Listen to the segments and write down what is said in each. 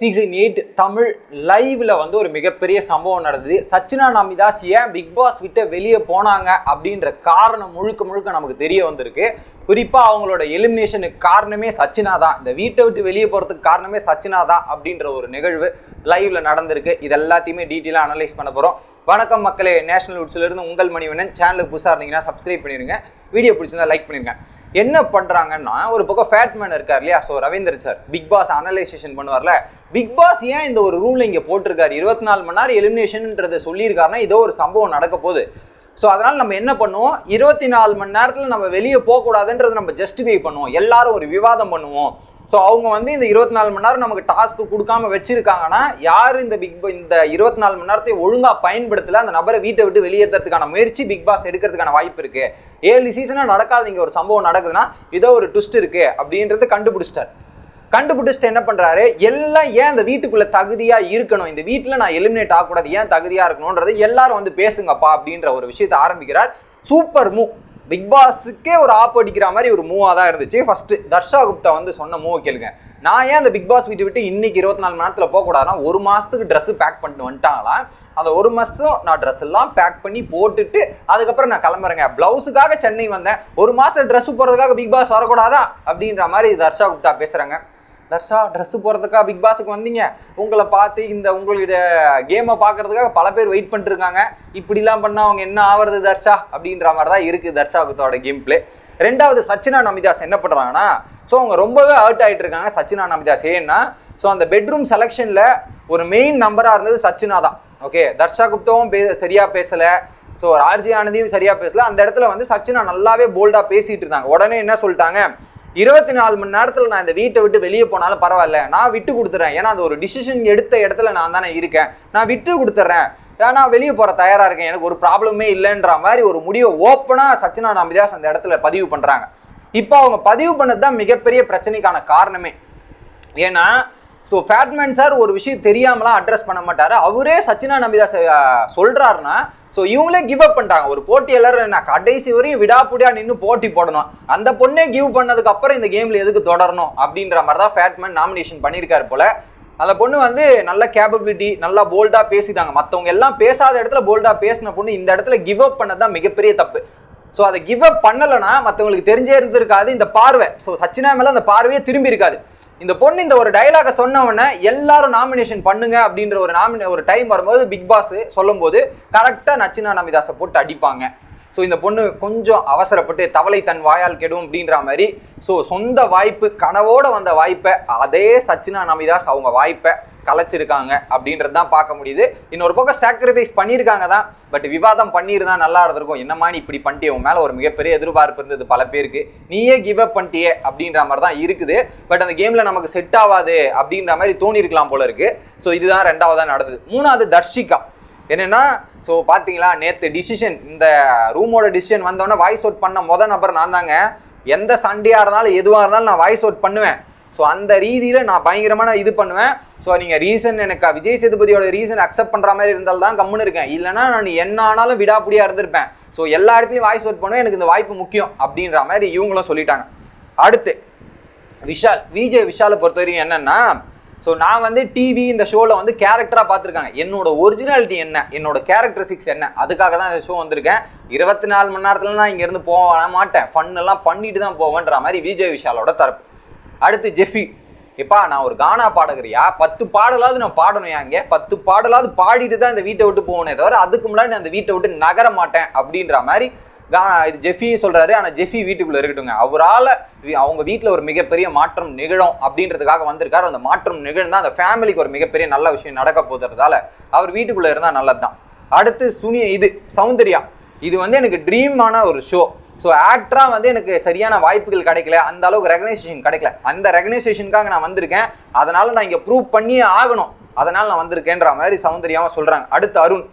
Season eight Tamil லைவ்ல வந்து ஒரு மிகப்பெரிய சம்பவம் நடந்தது. சச்சினா நாமிதாஸ் ஏன் பிக் பாஸ் விட்டு வெளியே போனாங்க அப்படின்ற காரணம் முழுக்க முழுக்க நமக்கு தெரிய வந்திருக்கு. குறிப்பாக அவங்களோட எலிமினேஷனுக்கு காரணமே சச்சினா தான். இந்த வீட்டை விட்டு வெளியே போகிறதுக்கு காரணமே சச்சினா தான் அப்படின்ற ஒரு நிகழ்வு லைவ்ல நடந்திருக்கு. இது எல்லாத்தையுமே டீட்டெயிலாக அனலைஸ் பண்ண போகிறோம் வணக்கம் மக்களே. நேஷனல் உட்ஸ்லேருந்து இருந்து உங்கள் மணிவண்ணன். சேனலுக்கு புதுசாக இருந்தீங்கன்னா சப்ஸ்கிரைப் பண்ணிடுங்க வீடியோ பிடிச்சிருந்தா லைக் பண்ணிருங்க. என்ன பண்ணுறாங்கன்னா ஒரு பக்கம் ஃபேட்மேன் இருக்கார் இல்லையா? So Ravindar sir Bigg Boss analysation பண்ணுவார்ல. Bigg Boss ஏன் இந்த ஒரு ரூல் இங்கே போட்டிருக்காரு? இருபத்தி நாலு மணி நேரம் எலிமினேஷன்ன்றதை சொல்லியிருக்காருன்னா ஏதோ ஒரு சம்பவம் நடக்க போகுது. ஸோ அதனால் நம்ம என்ன பண்ணுவோம்? இருபத்தி நாலு மணி நேரத்தில் நம்ம வெளியே போகக்கூடாதுன்றதை நம்ம ஜஸ்டிஃபை பண்ணுவோம். எல்லாரும் ஒரு விவாதம் பண்ணுவோம். ஸோ அவங்க வந்து இந்த இருபத்தி நாலு மணி நேரம் நமக்கு டாஸ்க் கொடுக்காம வச்சிருக்காங்கன்னா யார் இந்த பிக் இந்த இருபத்தி நாலு மணி நேரத்தை ஒழுங்காக பயன்படுத்தல அந்த நபரை வீட்டை விட்டு வெளியேற்றுறதுக்கான முயற்சி பிக் பாஸ் எடுக்கிறதுக்கான வாய்ப்பு இருக்கு. ஏழு சீசனாக நடக்காத இங்கே ஒரு சம்பவம் நடக்குதுன்னா ஏதோ ஒரு ட்விஸ்ட் இருக்கு அப்படின்றது கண்டுபிடிச்சிட்டார். கண்டுபிடிச்சிட்டு என்ன பண்ணுறாரு எல்லாம் ஏன் இந்த வீட்டுக்குள்ளே தகுதியாக இருக்கணும்? இந்த வீட்டில் நான் எலிமினேட் ஆகக்கூடாது ஏன் தகுதியாக இருக்கணுன்றது எல்லாரும் வந்து பேசுங்கப்பா அப்படின்ற ஒரு விஷயத்தை ஆரம்பிக்கிறார். சூப்பர் மூவ் பிக் பாஸுக்கே ஒரு ஆப் அடிக்கிற மாதிரி ஒரு மூவாக தான் இருந்துச்சு. ஃபஸ்ட்டு தர்ஷா குப்தா வந்து சொன்ன மூவை கேளுங்க. நான் ஏன் அந்த பிக் பாஸ் வீட்டு விட்டு இன்னைக்கு இருபத்தி நாலு மணி நேரத்தில் போகக்கூடாதுன்னா ஒரு மாதத்துக்கு ட்ரெஸ் பேக் பண்ணிட்டு வந்துட்டாங்களாம் அந்த ஒரு மாதம் நான் ட்ரெஸ் எல்லாம் பேக் பண்ணி போட்டுட்டு அதுக்கப்புறம் நான் கிளம்புறேங்க. பிளவுஸுக்காக சென்னை வந்தேன். ஒரு மாதம் ட்ரெஸ் போடுறதுக்காக பிக் பாஸ் வரக்கூடாதா? அப்படின்ற மாதிரி தர்ஷா குப்தா பேசுகிறேங்க தர்ஷா ட்ரெஸ் போகிறதுக்காக பிக் பாஸுக்கு வந்தீங்க. உங்களை பார்த்து இந்த உங்களுடைய கேமை பார்க்கறதுக்காக பல பேர் வெயிட் பண்ணிருக்காங்க இப்படிலாம் பண்ணால் அவங்க என்ன ஆவறது தர்ஷா? அப்படின்ற மாதிரி தான் இருக்குது தர்ஷா குத்தோட கேம் பிளே ரெண்டாவது சச்சினா நமிதாஸ் என்ன பண்ணுறாங்கன்னா ஸோ அவங்க ரொம்பவே ஹர்ட் ஆகிட்டு இருக்காங்க சச்சினா நமிதாஸ். ஏன்னா ஸோ அந்த பெட்ரூம் செலெக்ஷனில் ஒரு மெயின் நம்பராக இருந்தது சச்சினா தான். ஓகே தர்ஷா குப்தாவும் பே சரியாக பேசலை. ஸோ ஆர்ஜி ஆனந்தியும் சரியாக பேசல. அந்த இடத்துல வந்து சச்சினா நல்லாவே போல்டாக பேசிகிட்டு இருந்தாங்க. உடனே என்ன சொல்லிட்டாங்க? இருபத்தி நாலு மணி நேரத்தில் நான் இந்த வீட்டை விட்டு வெளியே போனாலும் பரவாயில்ல. நான் விட்டு கொடுத்துறேன். ஏன்னா அது ஒரு டிசிஷன் எடுத்த இடத்துல நான் தானே இருக்கேன். நான் விட்டு கொடுத்துட்றேன் நான் வெளியே போகிற தயாராக இருக்கேன். எனக்கு ஒரு ப்ராப்ளமே இல்லைன்ற மாதிரி ஒரு முடிவை ஓப்பனாக சச்சினா நம்பிதாஸ் அந்த இடத்துல பதிவு பண்ணுறாங்க இப்போ அவங்க பதிவு பண்ணது தான் மிகப்பெரிய பிரச்சனைக்கான காரணமே. ஏன்னா ஸோ ஃபேட்மேன் சார் ஒரு விஷயம் தெரியாமலாம் அட்ரஸ் பண்ண மாட்டார். அவரே சச்சினா நம்பிதாஸ் சொல்கிறாருன்னா ஸோ இவங்களே கிவ் அப் பண்ணிட்டாங்க. ஒரு போட்டியாளர் நான் கடைசி வரையும் விடாப்புடியா நின்று போட்டி போடணும். அந்த பொண்ணே கிவ் பண்ணதுக்கு அப்புறம் இந்த கேம்ல எதுக்கு தொடரணும் அப்படின்ற மாதிரி தான் ஃபேட்மேன் நாமினேஷன் பண்ணியிருக்காரு போல. அந்த பொண்ணு வந்து நல்ல கேப்பபிலிட்டி நல்லா போல்டாக பேசிட்டாங்க. மற்றவங்க எல்லாம் பேசாத இடத்துல போல்டாக பேசின பொண்ணு இந்த இடத்துல கிவ் அப் பண்ணது தான் மிகப்பெரிய தப்பு. ஸோ அதை கிவ் அப் பண்ணலைன்னா மற்றவங்களுக்கு தெரிஞ்சே இருந்திருக்காது இந்த பார்வை. ஸோ சச்சினா மேலே அந்த பார்வையே திரும்பி இருக்காது. இந்த பொண்ணு இந்த ஒரு டைலாக சொன்ன எல்லாரும் நாமினேஷன் பண்ணுங்க அப்படின்ற ஒரு நாமினே ஒரு டைம் வரும்போது பிக் பாஸ் சொல்லும்போது கரெக்டாக நச்சினா நமிதாஸை போட்டு அடிப்பாங்க. ஸோ இந்த பொண்ணு கொஞ்சம் அவசரப்பட்டு தவளை தன் வாயால் கெடும் அப்படின்ற மாதிரி ஸோ சொந்த வாய்ப்பு கனவோட வந்த வாய்ப்பை அதே சச்சினா நமிதாஸ் அவங்க வாய்ப்பை கலைச்சிருக்காங்க அப்படின்றது தான் பார்க்க முடியுது. இன்னொரு பக்கம் சாக்ரிஃபைஸ் பண்ணியிருக்காங்க தான். பட் விவாதம் பண்ணியிருந்தா நல்லா இருந்திருக்கும். என்னம்மா நீ இப்படி பண்ணிட்டியே? உன் மேலே ஒரு மிகப்பெரிய எதிர்பார்ப்பு இருந்தது பல பேருக்கு. நீயே கிவ் அப் பண்ணிட்டியே அப்படின்ற மாதிரி தான் இருக்குது. பட் அந்த கேமில் நமக்கு செட் ஆகாது அப்படின்ற மாதிரி தோணியிருக்கலாம் போல இருக்கு. ஸோ இதுதான் ரெண்டாவதாக நடந்தது. மூணாவது தர்ஷிகா. என்னென்னா ஸோ பார்த்தீங்களா? நேற்று டிசிஷன் இந்த ரூமோட டிசிஷன் வந்தோடனே வாய்ஸ் அவுட் பண்ண மொதல் நபர் நான் தாங்க. எந்த சண்டையாக இருந்தாலும் எதுவாக இருந்தாலும் நான் வாய்ஸ் அவுட் பண்ணுவேன். ஸோ அந்த ரீதியில் நான் பயங்கரமான இது பண்ணுவேன். ஸோ நீங்கள் ரீசன் எனக்கு விஜய் சேதுபதியோட ரீசன் அக்செப்ட் பண்ணுற மாதிரி இருந்தால் தான் கம்முன்னு இருக்கேன். இல்லைனா நான் என்ன ஆனாலும் விடாப்பிடியாக இருந்திருப்பேன். ஸோ எல்லா இடத்துலையும் வாய்ஸ் அவுட் பண்ணுவேன். எனக்கு இந்த வாய்ப்பு முக்கியம் அப்படின்ற மாதிரி இவங்களும் சொல்லிட்டாங்க. அடுத்து விஷால் விஜய் விஷாலை பொறுத்த வரைக்கும் என்னன்னா ஸோ நான் வந்து டிவி இந்த ஷோவில் வந்து கேரக்டராக பார்த்துருக்காங்க. என்னோட ஒரிஜினாலிட்டி என்ன? என்னோட கேரக்டரிஸ்டிக்ஸ் என்ன? அதுக்காக தான் இந்த ஷோ வந்திருக்கேன். இருபத்தி நாலு மணி நேரத்தில் நான் இங்கேருந்து போக மாட்டேன். ஃபன் எல்லாம் பண்ணிட்டு தான் போவேன்ற மாதிரி விஜய் விஷாலோட தரப்பு. அடுத்து ஜெஃபி. எப்பா நான் ஒரு கானா பாடகரியா? பத்து பாடலாவது நான் பாடணும் அங்கே? பத்து பாடலாவது பாடிட்டு தான் இந்த வீட்டை விட்டு போகணே தவிர அதுக்கு முன்னாடி நான் இந்த வீட்டை விட்டு நகர மாட்டேன் அப்படின்ற மாதிரி கானா இது ஜெஃபியும் சொல்கிறாரு ஆனால் ஜெஃபி வீட்டுக்குள்ளே இருக்கட்டுங்க அவரால் அவங்க வீட்டில் ஒரு மிகப்பெரிய மாற்றம் நிகழும் அப்படின்றதுக்காக வந்திருக்காரு. அந்த மாற்றம் நிகழ்ந்தால் அந்த ஃபேமிலிக்கு ஒரு மிகப்பெரிய நல்ல விஷயம் நடக்க போகிறதால அவர் வீட்டுக்குள்ளே இருந்தால் நல்லது தான் அடுத்து சுனி இது சௌந்தர்யா. இது வந்து எனக்கு ட்ரீமான ஒரு ஷோ ஸோ ஆக்டராக வந்து எனக்கு சரியான வாய்ப்புகள் கிடைக்கல. அந்த அளவுக்கு ரெகனைசேஷன் கிடைக்கல. அந்த ரெகனைசேஷனுக்காக நான் வந்திருக்கேன். அதனால் நான் இங்கே ப்ரூவ் பண்ணியே ஆகணும். அதனால் நான் வந்திருக்கேன்ற மாதிரி சௌந்தர்யாவும் சொல்கிறாங்க அடுத்து அருண்.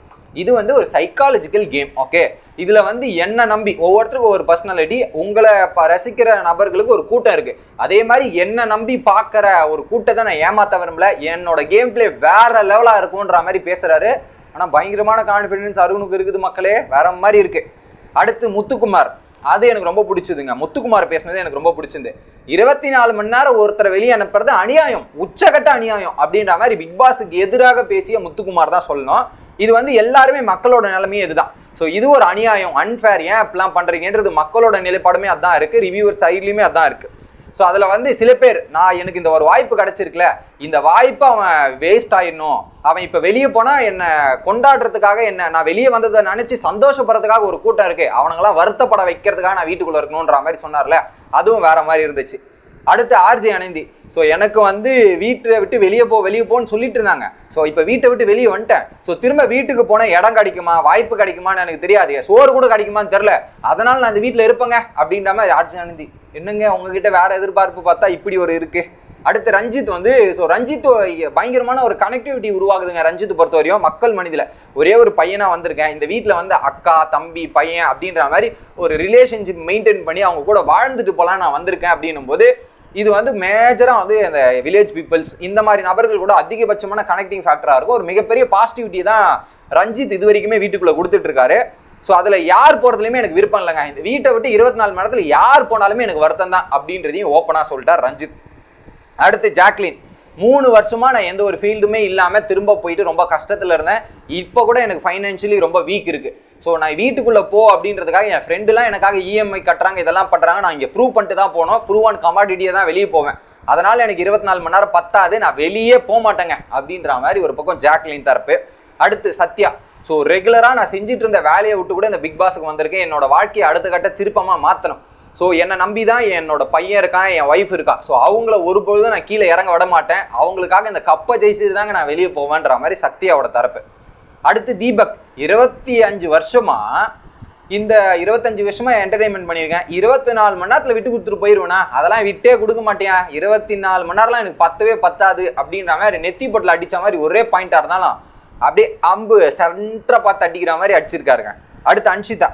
இது வந்து ஒரு சைக்காலஜிக்கல் கேம் ஓகே இதில் வந்து என்ன நம்பி ஒவ்வொருத்தருக்கும் ஒரு பர்சனாலிட்டி உங்களை ப ரசிக்கிற நபர்களுக்கு ஒரு கூட்டம் இருக்குது அதே மாதிரி என்ன நம்பி பார்க்குற ஒரு கூட்டத்தை நான் ஏமாத்த விரும்பல. என்னோட கேம் பிளே வேற லெவலாக இருக்கும்ன்ற மாதிரி பேசுகிறாரு ஆனால் பயங்கரமான கான்ஃபிடென்ஸ் அருணுக்கு இருக்குது மக்களே. வேற மாதிரி இருக்குது அடுத்து முத்துக்குமார். அது எனக்கு ரொம்ப பிடிச்சதுங்க. முத்துக்குமார் பேசினது எனக்கு ரொம்ப பிடிச்சிருந்து. இருபத்தி நாலு மணி நேரம் ஒருத்தரை வெளியே அனுப்புறது அநியாயம். உச்சகட்ட அநியாயம் அப்படின்ற மாதிரி பிக் பாஸுக்கு எதிராக பேசிய முத்துக்குமார் தான் சொல்லணும். இது வந்து எல்லாருமே மக்களோட நிலைமையே இதுதான். ஸோ இது ஒரு அநியாயம் அன்ஃபேர் ஏன் அப்படிலாம் பண்ணுறீங்கன்றது மக்களோட நிலைப்பாடுமே அதான் இருக்குது ரிவ்யூவர் சைட்லையுமே அதான் இருக்குது ஸோ அதில் வந்து சில பேர் நான் எனக்கு இந்த ஒரு வாய்ப்பு கிடச்சிருக்குல இந்த வாய்ப்பு அவன் வேஸ்ட் ஆயிடணும். அவன் இப்போ வெளியே போனால் என்னை கொண்டாடுறதுக்காக என்ன நான் வெளியே வந்ததை நினச்சி சந்தோஷப்படுறதுக்காக ஒரு கூட்டம் இருக்குது அவனுங்களாம் வருத்தப்பட வைக்கிறதுக்காக நான் வீட்டுக்குள்ளே இருக்கணுன்ற மாதிரி சொன்னார்ல. அதுவும் வேற மாதிரி இருந்துச்சு. அடுத்து ஆர்ஜே அனந்தி. ஸோ எனக்கு வந்து வீட்டை விட்டு வெளியே போ வெளியே போன்னு சொல்லிட்டு இருந்தாங்க. ஸோ இப்போ வீட்டை விட்டு வெளியே வந்துட்டேன். ஸோ திரும்ப வீட்டுக்கு போனால் இடம் கிடைக்குமா? வாய்ப்பு கிடைக்குமான்னு எனக்கு தெரியாது. சோறு கூட கிடைக்குமான்னு தெரில அதனால் நான் அந்த வீட்டில் இருப்பேங்க அப்படின்ற மாதிரி ஆர்ஜே அனந்தி. என்னங்க உங்ககிட்ட வேற எதிர்பார்ப்பு பார்த்தா இப்படி ஒரு இருக்குது அடுத்து ரஞ்சித் வந்து ஸோ ரஞ்சித் பயங்கரமான ஒரு கனெக்டிவிட்டி உருவாகுதுங்க ரஞ்சித் பொறுத்த வரையும் மக்கள் மனிதில் ஒரே ஒரு பையனாக வந்திருக்கேன். இந்த வீட்டில் வந்து அக்கா தம்பி பையன் அப்படின்ற மாதிரி ஒரு ரிலேஷன்ஷிப் மெயின்டைன் பண்ணி அவங்க கூட வாழ்ந்துட்டு போகலாம் நான் வந்திருக்கேன் அப்படின்னும் போது இது வந்து மேஜராக வந்து அந்த வில்லேஜ் பீப்புள்ஸ் இந்த மாதிரி நபர்கள் கூட அதிகபட்சமான கனெக்டிங் ஃபேக்டராக இருக்கும். ஒரு மிகப்பெரிய பாசிட்டிவிட்டி தான் ரஞ்சித் இது வரைக்குமே வீட்டுக்குள்ளே கொடுத்துட்ருக்காரு. ஸோ அதில் யார் போகிறதுலையுமே எனக்கு விருப்பம் இல்லைங்க. இந்த வீட்டை விட்டு இருபத்தி நாலு மணி நேரத்தில் யார் போனாலுமே எனக்கு வருத்தம் தான் அப்படின்றதையும் ஓப்பனாக சொல்லிட்டார் ரஞ்சித். அடுத்து ஜாக்லின். மூணு வருஷமாக நான் எந்த ஒரு ஃபீல்டுமே இல்லாமல் திரும்ப போயிட்டு ரொம்ப கஷ்டத்தில் இருந்தேன். இப்போ கூட எனக்கு ஃபைனான்ஷியலி ரொம்ப வீக் இருக்குது ஸோ நான் வீட்டுக்குள்ளே போ அப்படின்றதுக்காக என் ஃப்ரெண்டுலாம் எனக்காக இஎம்ஐ கட்டுறாங்க இதெல்லாம் பண்ணுறாங்க நான் இங்கே ப்ரூவ் பண்ணிட்டு தான் போனோம். ப்ரூவ் அண்ட் கமாடிட்டியை தான் வெளியே போவேன். அதனால் எனக்கு இருபத்தி நாலு மணி நேரம் பத்தாது. நான் வெளியே போக மாட்டேங்க அப்படின்ற மாதிரி ஒரு பக்கம் ஜாக்லின் தரப்பு. அடுத்து சத்யா. ஸோ ரெகுலராக நான் செஞ்சுட்டு இருந்த வேலையை விட்டு கூட இந்த பிக் பாஸுக்கு வந்திருக்கேன். என்னோட வாழ்க்கையை அடுத்த கட்ட திருப்பமாக மாற்றணும் ஸோ என்னை நம்பி தான் என்னோட பையன் இருக்கான் என் ஒய்ஃப் இருக்கா ஸோ அவங்கள ஒரு பொழுதும் நான் கீழே இறங்க விட மாட்டேன். அவங்களுக்காக இந்த கப்பை ஜெயிச்சுட்டு தாங்க நான் வெளியே போவேன்ற மாதிரி சக்தியாவோட தரப்பு. அடுத்து தீபக். இருபத்தி அஞ்சு வருஷமா இந்த இருபத்தஞ்சு வருஷமா என்டர்டைன்மெண்ட் பண்ணியிருக்கேன். இருபத்தி நாலு மணி நேரத்தில் விட்டு கொடுத்துட்டு போயிடுவேனா அதெல்லாம் விட்டே கொடுக்க மாட்டேன் இருபத்தி நாலு மணி நேரம்லாம் எனக்கு பத்தவே பத்தாது அப்படின்ற மாதிரி நெத்தி பொட்டில் அடித்த மாதிரி ஒரே பாயிண்டாக இருந்தாலும் அப்படியே அம்பு சென்ட்ரை பார்த்து அடிக்கிற மாதிரி அடிச்சிருக்காருங்க. அடுத்து அன்ஷிதா.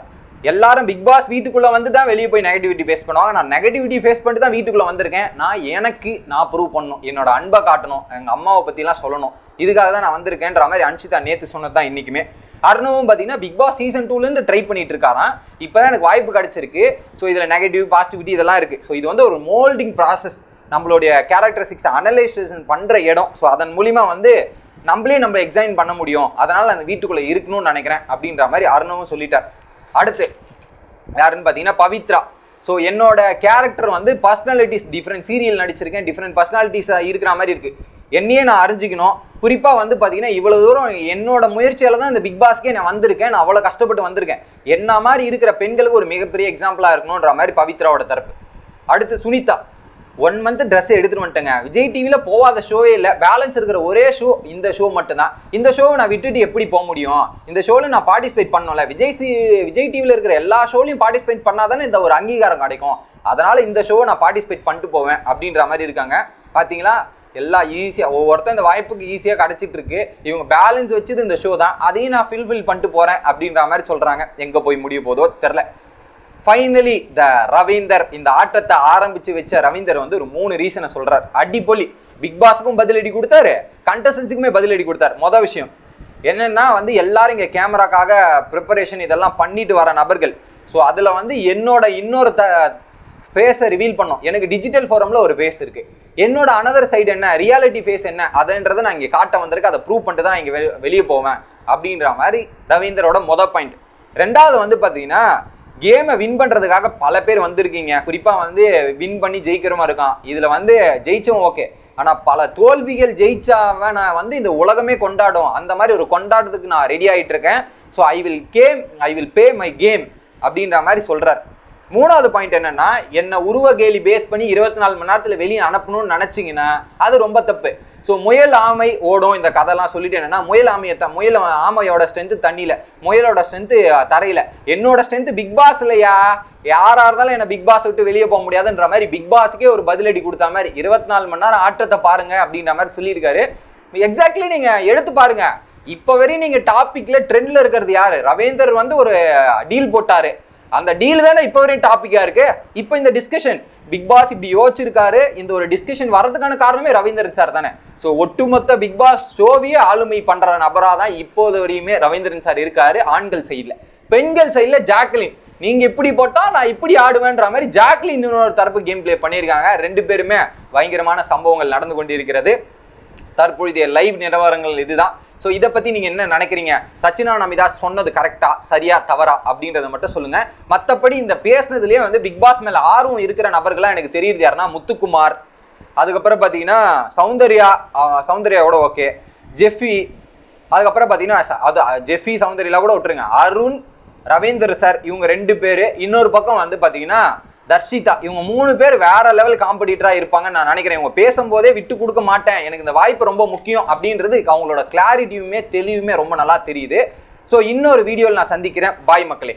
எல்லாரும் பிக் பாஸ் வீட்டுக்குள்ளே வந்து தான் வெளியே போய் நெகட்டிவிட்டி ஃபேஸ் பண்ணுவாங்க. நான் நெகட்டிவிட்டி ஃபேஸ் பண்ணிட்டு தான் வீட்டுக்குள்ளே வந்திருக்கேன். நான் எனக்கு நான் ப்ரூவ் பண்ணணும். என்னோட அன்பை காட்டணும். எங்கள் அம்மாவை பற்றிலாம் சொல்லணும். இதுக்காக தான் நான் வந்திருக்கேன்ற மாதிரி அன்ஷிதா நேற்று சொன்னது தான் இன்றைக்குமே அருணவும் பார்த்தீங்கன்னா பிக் பாஸ் சீசன் டூலேருந்து ட்ரை பண்ணிட்டு இருக்காராம். இப்போ தான் எனக்கு வாய்ப்பு கிடச்சிருக்கு. ஸோ இதில் நெகட்டிவ் பாசிட்டிவிட்டி இதெல்லாம் இருக்குது ஸோ இது வந்து ஒரு மோல்டிங் ப்ராசஸ் நம்மளுடைய கேரக்டரிஸ்டிக்ஸ் அனலைசேஷன் பண்ணுற இடம். ஸோ அதன் மூலிமா வந்து நம்மளே நம்ம எக்ஸைன் பண்ண முடியும். அதனால் அந்த வீட்டுக்குள்ளே இருக்கணும்னு நினைக்கிறேன் அப்படின்ற மாதிரி அருணவும் சொல்லிட்டார். அடுத்து யாருன்னு பார்த்தீங்கன்னா பவித்ரா. ஸோ என்னோட கேரக்டர் வந்து பர்சனாலிட்டிஸ் டிஃப்ரெண்ட் சீரியல் நடிச்சிருக்கேன் டிஃப்ரெண்ட் பர்சனாலிட்டிஸாக இருக்கிற மாதிரி இருக்குது என்னையே நான் அறிஞ்சிக்கணும். குறிப்பாக வந்து பார்த்தீங்கன்னா இவ்வளோ தூரம் என்னோட முயற்சியால் தான் இந்த பிக் பாஸ்க்கே நான் வந்திருக்கேன். நான் அவ்வளோ கஷ்டப்பட்டு வந்திருக்கேன். என்ன மாதிரி இருக்கிற பெண்களுக்கு ஒரு மிகப்பெரிய எக்ஸாம்பிளாக இருக்கணுன்ற மாதிரி பவித்ராவோட தரப்பு. அடுத்து சுனிதா. ஒன் மந்த் ட்ரெஸ் எடுத்துட்டு வந்துட்டேங்க. விஜய் டிவியில் போகாத ஷோவே இல்லை. பேலன்ஸ் இருக்கிற ஒரே ஷோ இந்த ஷோ மட்டும்தான். இந்த ஷோவை நான் விட்டுட்டு எப்படி போக முடியும்? இந்த ஷோவில் நான் பார்ட்டிசிபேட் பண்ணல விஜய் சி விஜய் டிவியில் இருக்கிற எல்லா ஷோலையும் பார்ட்டிசிபேட் பண்ணாதானே இந்த ஒரு அங்கீகாரம் கிடைக்கும். அதனால் இந்த ஷோவை நான் பார்ட்டிசிபேட் பண்ணிட்டு போவேன் அப்படின்ற மாதிரி இருக்காங்க. பார்த்தீங்களா எல்லாம் ஈஸியாக ஒவ்வொருத்தர் இந்த வாய்ப்புக்கு ஈஸியாக கிடச்சிட்டு இருக்கு. இவங்க பேலன்ஸ் வச்சது இந்த ஷோ தான். அதையும் நான் ஃபில்ஃபில் பண்ணிட்டு போகிறேன் அப்படின்ற மாதிரி சொல்கிறாங்க எங்கே போய் முடிய போதோ தெரில ஃபைனலி த ரவீந்தர் இந்த ஆட்டத்தை ஆரம்பித்து வச்ச ரவீந்தர் வந்து ஒரு மூணு ரீசனை சொல்கிறார் அடிப்பொலி பிக் பாஸுக்கும் பதிலடி கொடுத்தாரு. கண்டஸ்டன்ஸுக்குமே பதிலடி கொடுத்தாரு. மொதல் விஷயம் என்னென்னா வந்து எல்லாரும் இங்கே கேமராக்காக ப்ரிப்பரேஷன் இதெல்லாம் பண்ணிட்டு வர நபர்கள். ஸோ அதில் வந்து என்னோட இன்னொரு த ஃபேஸை ரிவீல் பண்ணோம். எனக்கு டிஜிட்டல் ஃபோரமில் ஒரு ஃபேஸ் இருக்குது என்னோட அனதர் சைடு என்ன? ரியாலிட்டி ஃபேஸ் என்ன? அதுன்றதை நான் இங்கே காட்ட வந்திருக்கு. அதை ப்ரூவ் பண்ணிட்டு தான் நான் இங்கே வெளியே போவேன். அப்படின்ற மாதிரி ரவீந்தரோட மொதல் பாயிண்ட் ரெண்டாவது வந்து பார்த்தீங்கன்னா கேமை வின் பண்ணுறதுக்காக பல பேர் வந்திருக்கீங்க. குறிப்பாக வந்து வின் பண்ணி ஜெயிக்கிறவன் இருக்கான். இதில் வந்து ஜெயிச்சவன் ஓகே ஆனால் பல தோல்விகள் ஜெயிச்சாவன் நான் வந்து இந்த உலகமே கொண்டாடும். அந்த மாதிரி ஒரு கொண்டாடுறதுக்கு நான் ரெடி ஆகிட்டு இருக்கேன் so I will game I will play my game அப்படின்ற மாதிரி சொல்கிறார் மூணாவது பாயிண்ட் என்னன்னா என்ன உருவ கேலி பேஸ் பண்ணி இருபத்தி நாலு மணி நேரத்தில் வெளியே அனுப்பணும்னு நினச்சிங்கன்னா அது ரொம்ப தப்பு. ஸோ முயல் ஆமை ஓடும் இந்த கதைலாம் சொல்லிட்டு என்னன்னா முயல் ஆமையை த முயல் ஆமையோட ஸ்ட்ரென்த்து தண்ணியில் முயலோட ஸ்ட்ரென்த்து தரையில். என்னோட ஸ்ட்ரென்த்து பிக் பாஸ் இல்லையா? யாராக இருந்தாலும் என்ன பிக் பாஸ் விட்டு வெளியே போக முடியாதுன்ற மாதிரி பிக் பாஸுக்கே ஒரு பதிலடி கொடுத்த மாதிரி இருபத்தி நாலு மணி நேரம் ஆட்டத்தை பாருங்க அப்படின்ற மாதிரி சொல்லியிருக்காரு. எக்ஸாக்ட்லி நீங்கள் எடுத்து பாருங்க. இப்போ வரையும் நீங்கள் டாப்பிக்கில் ட்ரெண்டில் இருக்கிறது யார்? ரவேந்தர் வந்து ஒரு டீல் போட்டார். அந்த டீல் தானே இப்போ வரையும் டாப்பிக்காக இருக்கு. இப்போ இந்த டிஸ்கஷன் பிக் பாஸ் இப்படி யோசிச்சிருக்காரு இந்த ஒரு டிஸ்கஷன் வரதுக்கான காரணமே ரவீந்திரன் சார் தானே. ஸோ ஒட்டுமொத்த பிக் பாஸ் ஷோவையே ஆளுமை பண்ற நபரா தான் இப்போது வரையுமே ரவீந்திரன் சார் இருக்காரு ஆண்கள் சைடில் பெண்கள் சைடில் ஜாக்லின். நீங்க இப்படி போட்டா நான் இப்படி ஆடுவேன்ற மாதிரி ஜாக்லின் இன்னொரு தரப்பு கேம் ப்ளே பண்ணியிருக்காங்க. ரெண்டு பேருமே பயங்கரமான சம்பவங்கள் நடந்து கொண்டிருக்கிறது. தற்பொழுதைய லைவ் நிலவரங்கள் இதுதான். ஸோ இதை பற்றி நீங்கள் என்ன நினைக்கிறீங்க? சச்சினா நமிதா சொன்னது கரெக்டாக சரியா தவறா அப்படின்றத மட்டும் சொல்லுங்கள் மற்றபடி இந்த பேசுனதுலேயே வந்து பிக் பாஸ் மேலே ஆர்வம் இருக்கிற நபர்களாக எனக்கு தெரியுது. யாருன்னா முத்துக்குமார். அதுக்கப்புறம் பார்த்தீங்கன்னா சௌந்தர்யா. சௌந்தர்யாவோட ஓகே ஜெஃபி. அதுக்கப்புறம் பார்த்தீங்கன்னா அது ஜெஃபி சௌந்தர்யா கூட விட்டுருங்க. அருண் ரவீந்தர் சார் இவங்க ரெண்டு பேர். இன்னொரு பக்கம் வந்து பார்த்தீங்கன்னா தர்ஷிதா. இவங்க மூணு பேர் வேற லெவல் காம்படிட்டராக இருப்பாங்கன்னு நான் நினைக்கிறேன். இவங்க பேசும்போதே விட்டு கொடுக்க மாட்டேன். எனக்கு இந்த வாய்ப்பு ரொம்ப முக்கியம் அப்படின்றது அவங்களோட கிளாரிட்டியுமே தெளிவுமே ரொம்ப நல்லா தெரியுது. ஸோ இன்னொரு வீடியோவில் நான் சந்திக்கிறேன். பாய் மக்களே.